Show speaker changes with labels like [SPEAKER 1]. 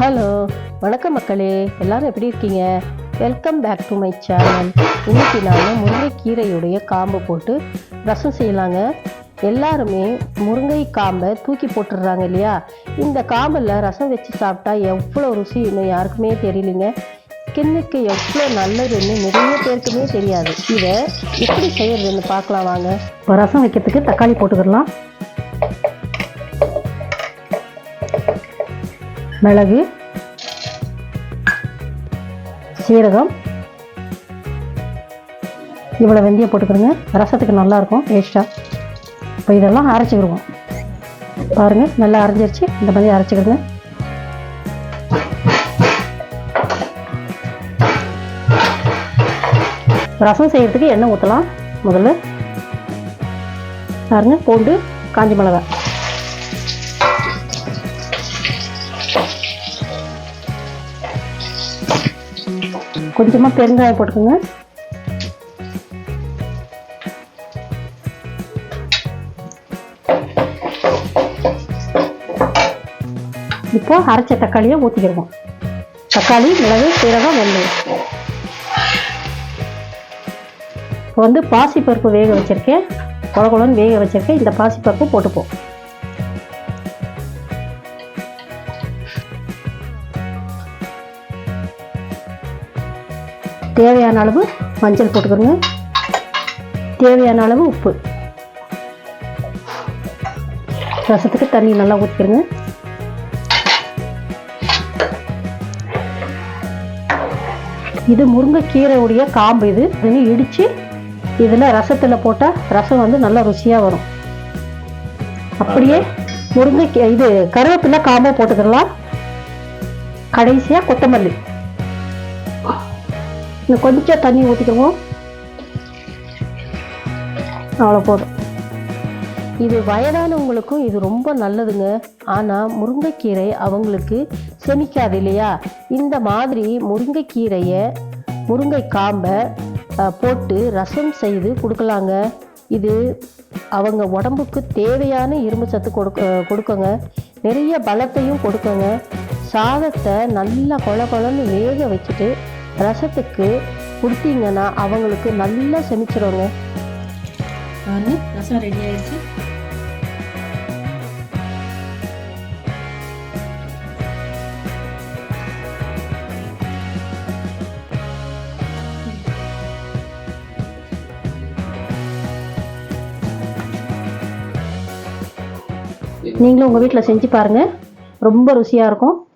[SPEAKER 1] Hello வணக்கம் மக்களே. எல்லாரும் எப்படி இருக்கீங்க? Welcome back to my channel இன்னைக்கு நான் முருங்கைக்கீரையுடைய காம்பு போட்டு ரசம் செய்யலாங்க. எல்லாருமே முருங்கை காம்பை தூக்கி போட்டுடுறாங்க இல்லையா? இந்த காம்பில் ரசம் வச்சு சாப்பிட்டா எவ்வளோ ருசி இன்னும் யாருக்குமே தெரியலைங்க. ஸ்கின்னுக்கு எவ்வளோ நல்லதுன்னு நிறைய பேருக்குமே தெரியாது. இதை எப்படி செய்யறதுன்னு பார்க்கலாம் வாங்க. இப்போ ரசம் வைக்கிறதுக்கு தக்காளி போட்டுக்கிடலாம். மிளகு சீரகம். இவ்வளோ வெந்தயம் போட்டுக்கிறோங்க. ரசத்துக்கு நல்லாயிருக்கும் டேஸ்ட்டாக இப்போ இதெல்லாம் அரைச்சிக்கிடுவோம். பாருங்கள் நல்லா அரைஞ்சிருச்சு. இந்த மாதிரி அரைச்சிக்கிடுங்க. ரசம் செய்கிறதுக்கு எண்ணெய் ஊற்றலாம் முதல்ல பாருங்கள் பூண்டு காஞ்சி மிளகாய். கொஞ்சமாக பெருங்காயம் போட்டுக்கோங்க. இப்போ அரைச்ச தக்காளியை ஊற்றிக்கிடுவோம் தக்காளி மிளகு சீரகம் வெள்ளை இப்போ வந்து பாசிப்பருப்பு வேக வச்சுருக்கேன். குழகுழன்னு வேக வச்சுருக்கேன். இந்த பாசிப்பருப்பு போட்டுப்போம். தேவையான அளவு மஞ்சள் போட்டுக்கோங்க. தேவையான அளவு உப்பு. ரசத்துக்கு தண்ணி நல்லா ஊற்றிக்கிறோங்க இது முருங்கைக்கீரையுடைய காம்பு இது. இதுன்னு இடித்து இதில் ரசத்தில் போட்டால் ரசம் வந்து நல்லா ருசியாக வரும். அப்படியே முருங்கை இது கருவேப்பிலை காம்பை போட்டுக்கிடலாம் கடைசியாக கொத்தமல்லி. இந்த கொஞ்சம் தண்ணி ஊற்றிக்குவோம் அவ்வளோ போதும் இது வயதானவங்களுக்கும் இது ரொம்ப நல்லதுங்க. ஆனால் முருங்கைக்கீரை அவங்களுக்கு செமிக்காது இல்லையா? இந்த மாதிரி முருங்கைக்கீரையை முருங்கை காம்பை போட்டு ரசம் செய்து கொடுக்கலாங்க. இது அவங்க உடம்புக்கு தேவையான இரும்பு சத்து கொடுக்க கொடுக்குங்க. நிறைய பலத்தையும் கொடுக்குங்க. சாதத்தை நல்லா கொல கொலன்னு வேக வச்சுட்டு ரசத்துக்கு கொடுத்தீங்கன்னா அவங்களுக்கு நல்லா செமிச்சிருங்க.
[SPEAKER 2] பாருங்க ரசம் ரெடி ஆயிடுச்சு.
[SPEAKER 1] நீங்களும் உங்கள் வீட்டில் செஞ்சு பாருங்கள் ரொம்ப ருசியாக இருக்கும்.